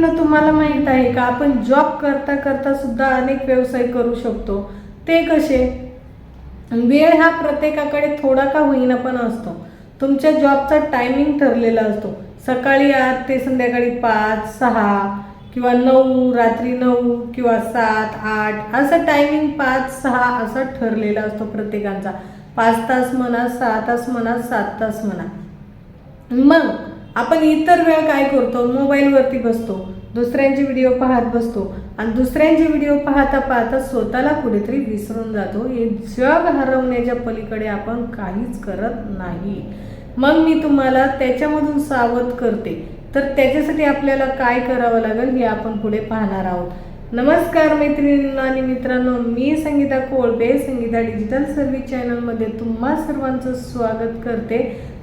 ना तुम्हाला माहीत आहे का? आपण जॉब करता करता सुद्धा अनेक व्यवसाय करू शकतो. ते कसे? वेळ हा प्रत्येकाकडे थोडा का होईना पण असतो. तुमच्या जॉबचा टायमिंग ठरलेला असतो. सकाळी आठ ते संध्याकाळी पाच सहा किंवा नऊ रात्री नऊ किंवा सात आठ असं टायमिंग पाच सहा असा ठरलेला असतो प्रत्येकाचा. पाच तास म्हणा सहा तास म्हणा सात तास म्हणा. मग आपण इतर वेळ काय करतो? मोबाईलवरती बसतो दुसऱ्यांचे व्हिडिओ पाहत बसतो आणि दुसऱ्यांचे व्हिडिओ पाहता पाहता स्वतःला कुठेतरी विसरून जातो. हे जग हरवण्याच्या पलीकडे आपण काहीच करत नाही. मग मी तुम्हाला त्याच्यामधून सावध करते. तर त्याच्यासाठी आपल्याला काय करावं लागेल हे आपण पुढे पाहणार आहोत. नमस्कार मैत्रिणींना आणि मित्रांनो मी संगीता कोळपे संगीता डिजिटल सर्व्हिस चॅनलमध्ये तुम्हा सर्वांचं स्वागत करते.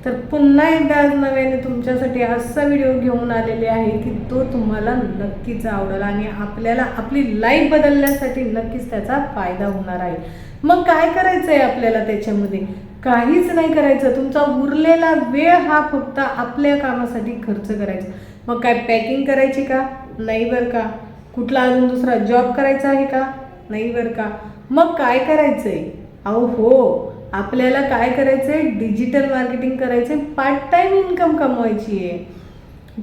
तर पुन्हा एकदा आज नव्याने तुमच्यासाठी असा व्हिडिओ घेऊन आलेले आहे की तो तुम्हाला नक्कीच आवडेल आणि आपल्याला आपली लाईफ बदलण्यासाठी नक्कीच त्याचा फायदा होणार आहे. मग काय करायचं आहे आपल्याला त्याच्यामध्ये? काहीच नाही करायचं. तुमचा उरलेला वेळ हा फक्त आपल्या कामासाठी खर्च करायचा. मग काय पॅकिंग करायची का? नाही बरं का. कुठला अजून दुसरा जॉब करायचा आहे का? नाही बरं का. मग काय करायचं आहे अहो हो. आपल्याला काय करायचं आहे डिजिटल मार्केटिंग करायचं आहे पार्ट टाईम इन्कम कमवायची आहे.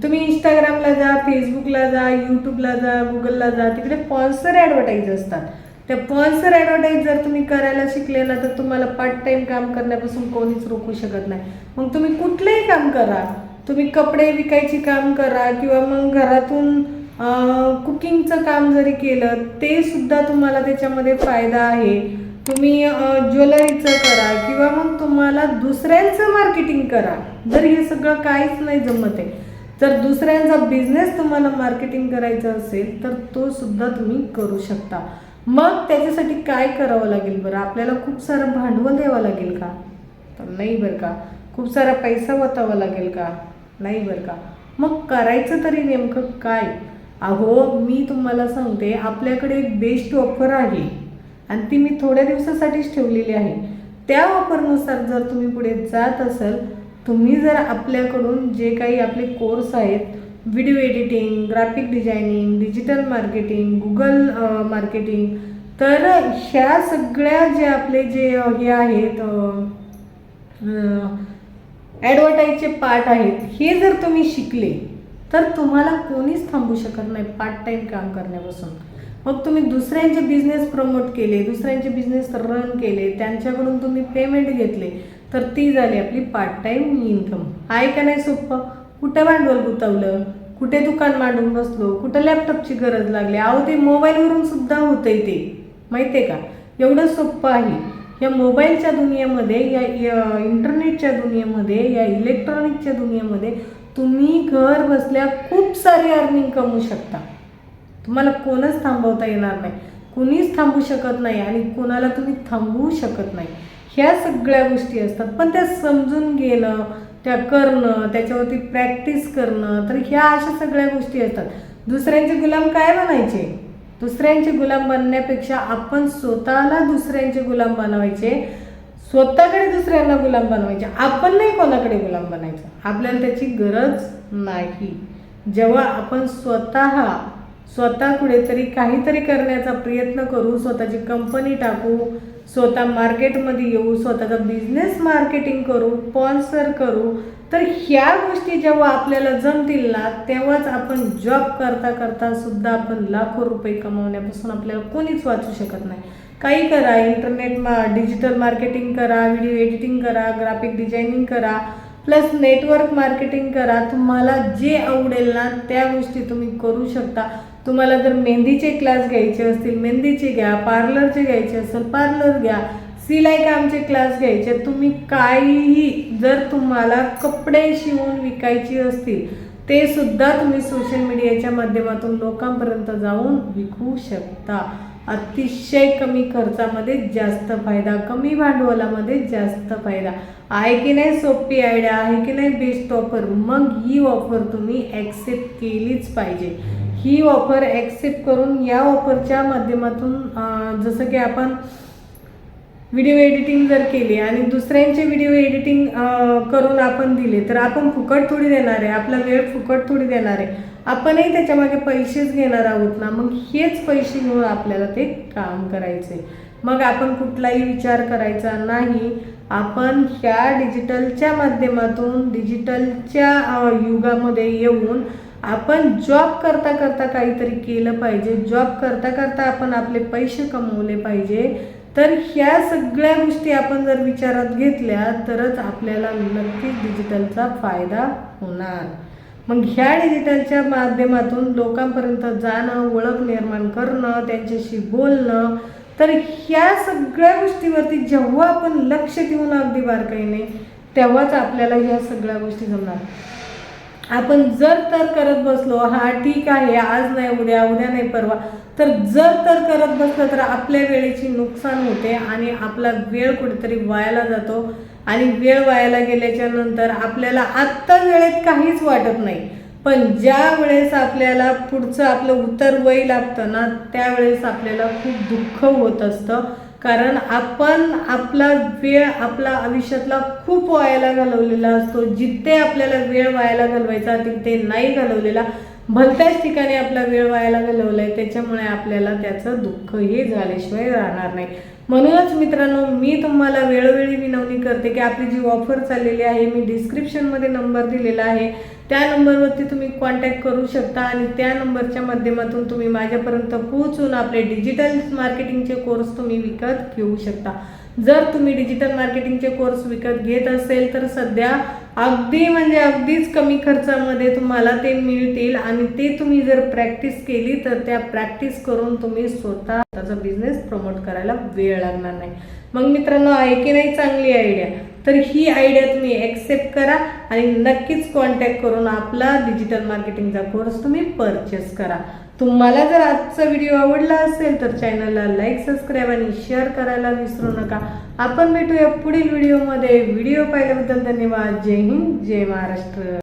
तुम्ही इंस्टाग्रामला जा फेसबुकला जा यूट्यूबला जा गुगलला जा तिकडे पॉन्सर ॲडव्हर्टाईज असतात. त्या पॉन्सर ॲडव्हर्टाईज जर तुम्ही करायला शिकले ना तर तुम्हाला पार्ट टाईम काम करण्यापासून कोणीच रोखू शकत नाही. मग तुम्ही कुठलंही काम करा. तुम्ही कपडे विकायची काम करा किंवा मग घरातून कुकिंगचं काम जरी केलं ते सुद्धा तुम्हाला त्याच्यामध्ये फायदा आहे. तुम्ही ज्वेलरीचं करा किंवा मग तुम्हाला दुसऱ्यांचं मार्केटिंग करा. जर हे सगळं काहीच नाही जमत आहे जर दुसऱ्यांचा बिझनेस तुम्हाला मार्केटिंग करायचं असेल तर तो सुद्धा तुम्ही करू शकता. मग त्याच्यासाठी काय करावं लागेल बरं? आपल्याला खूप सारं भांडवल द्यावं लागेल का? तर नाही बरं का. खूप सारा पैसा वतावा लागेल का? नाही बरं का. मग करायचं तरी नेमकं काय? अहो मी तुम्हाला सांगते आपल्याकडे एक बेस्ट ऑफर आहे. आणि ती मी थोड्या दिवसासाठीच ठेवलेली आहे. त्या ऑफरनुसार जर तुम्ही पुढे जात असाल तुम्ही जर आपल्याकडून जे काही आपले कोर्स आहेत video editing graphic designing digital marketing Google marketing तर ह्या सगळ्या जे आपले जे हे आहेत ॲडव्हर्टाईजचे पार्ट आहेत हे जर तुम्ही शिकले तर तुम्हाला कोणीच थांबू शकत नाही पार्ट टाईम काम करण्यापासून. मग तुम्ही दुसऱ्यांचे बिझनेस प्रमोट केले दुसऱ्यांचे बिझनेस रन केले त्यांच्याकडून तुम्ही पेमेंट घेतले तर ती झाली आपली पार्ट टाईम इन्कम आहे का नाही सोपं कुठं भांडवल गुंतवलं? कुठे दुकान मांडून बसलो? कुठं लॅपटॉपची गरज लागली? अहो ते मोबाईलवरून सुद्धा होतंय ते. माहिती आहे का? एवढं सोपं आहे. या मोबाईलच्या दुनियेमध्ये या इंटरनेटच्या दुनियेमध्ये या इलेक्ट्रॉनिकच्या दुनियेमध्ये तुम्ही घर बसल्या खूप सारी अर्निंग कमवू शकता. तुम्हाला कोणच थांबवता येणार नाही. कुणीच थांबू शकत नाही आणि कोणाला तुम्ही थांबवू शकत नाही. ह्या सगळ्या गोष्टी असतात. पण त्या समजून घेणं त्या करणं त्याच्यावरती प्रॅक्टिस करणं तर ह्या अशा सगळ्या गोष्टी असतात. दुसऱ्यांचे गुलाम काय बनायचे? दुसऱ्यांचे गुलाम बनण्यापेक्षा आपण स्वतःला दुसऱ्यांचे गुलाम बनवायचे. स्वतःकडे दुसऱ्यांना गुलाम बनवायचे. आपण नाही कोणाकडे गुलाम बनायचं. आपल्याला त्याची गरज नाही. जेव्हा आपण स्वतः स्वतः कुठेतरी काहीतरी करण्याचा प्रयत्न करू स्वतःची कंपनी टाकू स्वतः मार्केटमध्ये येऊ स्वतःचा बिझनेस मार्केटिंग करू स्पॉन्सर करू तर ह्या गोष्टी जेव्हा आपल्याला जमतील ना तेव्हाच आपण जॉब करता करता सुद्धा आपण लाखो रुपये कमवण्यापासून आपल्याला कोणीच वाचू शकत नाही. काही करा इंटरनेट मा डिजिटल मार्केटिंग करा व्हिडिओ एडिटिंग करा ग्राफिक डिझायनिंग करा प्लस नेटवर्क मार्केटिंग करा. तुम्हाला जे आवडेल ना त्या गोष्टी तुम्ही करू शकता. तुम्हाला जर मेहंदीचे क्लास घ्यायचे असतील मेहंदीचे घ्या पार्लरचे घ्यायचे असेल पार्लर घ्या. सिलाई कामचे क्लास घ्यायचे तुम्ही काहीही जर तुम्हाला कपडे शिवून विकायचे असतील ते सुद्धा तुम्ही सोशल मीडियाच्या माध्यमातून लोकांपर्यंत जाऊन विकू शकता. अतिशय कमी खर्चामध्ये जास्त फायदा कमी भांडवलामध्ये जास्त फायदा. आहे की नाही सोपी आयडिया आहे की नाही बेस्ट ऑफर मग ही ऑफर तुम्ही ॲक्सेप्ट केलीच पाहिजे. ही ऑफर ॲक्सेप्ट करून या ऑफरच्या माध्यमातून जसं की आपण व्हिडिओ एडिटिंग जर केली आणि दुसऱ्यांचे व्हिडिओ एडिटिंग करून आपण दिले तर आपण फुकट थोडी देणार आहे आपला वेळ फुकट थोडी देणार आहे. आपणही त्याच्यामागे पैसेच घेणार आहोत ना मग हेच पैसे घेऊन आपल्याला ते काम करायचे मग आपण कुठलाही विचार करायचा नाही आपण ह्या डिजिटलच्या माध्यमातून डिजिटलच्या युगामध्ये येऊन आपण जॉब करता करता काहीतरी केलं पाहिजे. जॉब करता करता आपण आपले पैसे कमवले पाहिजे. तर ह्या सगळ्या गोष्टी आपण जर विचारात घेतल्या तरच आपल्याला नक्कीच डिजिटलचा फायदा होणार. मग ह्या डिजिटलच्या माध्यमातून लोकांपर्यंत जाणं ओळख निर्माण करणं त्यांच्याशी बोलणं तर ह्या सगळ्या गोष्टीवरती जेव्हा आपण लक्ष देऊन अगदी बारकाईने तेव्हाच आपल्याला ह्या सगळ्या गोष्टी जमणार. आपण जर तर करत बसलो हा ठीक आहे आज नाही उद्या उद्या नाही परवा. तर जर तर करत बसलं तर आपल्या वेळेची नुकसान होते आणि आपला वेळ कुठेतरी वायाला जातो. आणि वेळ वायाला गेल्याच्यानंतर आपल्याला आत्ता वेळेत काहीच वाटत नाही. पण ज्या वेळेस आपल्याला पुढचं आपलं उत्तर वय लागतं ना त्यावेळेस आपल्याला खूप दुःख होत असतं. कारण आपण आपला वेळ आपला आयुष्यातला खूप व्हायला घालवलेला असतो. जिथे आपल्याला वेळ वायाला घालवायचा तिथे नाही घालवलेला. भलत्याच ठिकाणी आपला वेळ वायाला घालवलाय त्याच्यामुळे आपल्याला त्याचं दुःखही झाल्याशिवाय राहणार नाही. म्हणूनच मित्रांनो मी तुम्हाला वेळोवेळी विनवणी करते की आपली जी ऑफर चाललेली आहे मी डिस्क्रिप्शनमध्ये नंबर दिलेला आहे. त्या नंबरवरती तुम्ही कॉन्टॅक्ट करू शकता आणि त्या नंबरच्या माध्यमातून तुम्ही माझ्यापर्यंत पोहोचून आपले डिजिटल मार्केटिंगचे कोर्स तुम्ही विकत घेऊ शकता. जर तुम्ही डिजिटल मार्केटिंगचे कोर्स विकत घेत असेल तर सध्या अगदी म्हणजे अगदीच कमी खर्चामध्ये तुम्हाला ते मिळतील आणि ते तुम्ही जर प्रॅक्टिस केली तर त्या प्रॅक्टिस करून तुम्ही स्वतः त्याचा बिझनेस प्रमोट करायला वेळ लागणार नाही. मग मित्रांनो आहे की नाही चांगली आयडिया तर ही आयडिया तुम्ही ॲक्सेप्ट करा आणि नक्कीच कॉन्टॅक्ट करून आपला डिजिटल मार्केटिंगचा कोर्स तुम्ही परचेस करा. तुम्हाला जर आजचा व्हिडिओ आवडला असेल तर चॅनलला लाईक सबस्क्राईब आणि शेअर करायला विसरू नका. आपण भेटूया पुढील व्हिडिओमध्ये व्हिडिओ पाहिल्याबद्दल धन्यवाद. जय हिंद. जय महाराष्ट्र.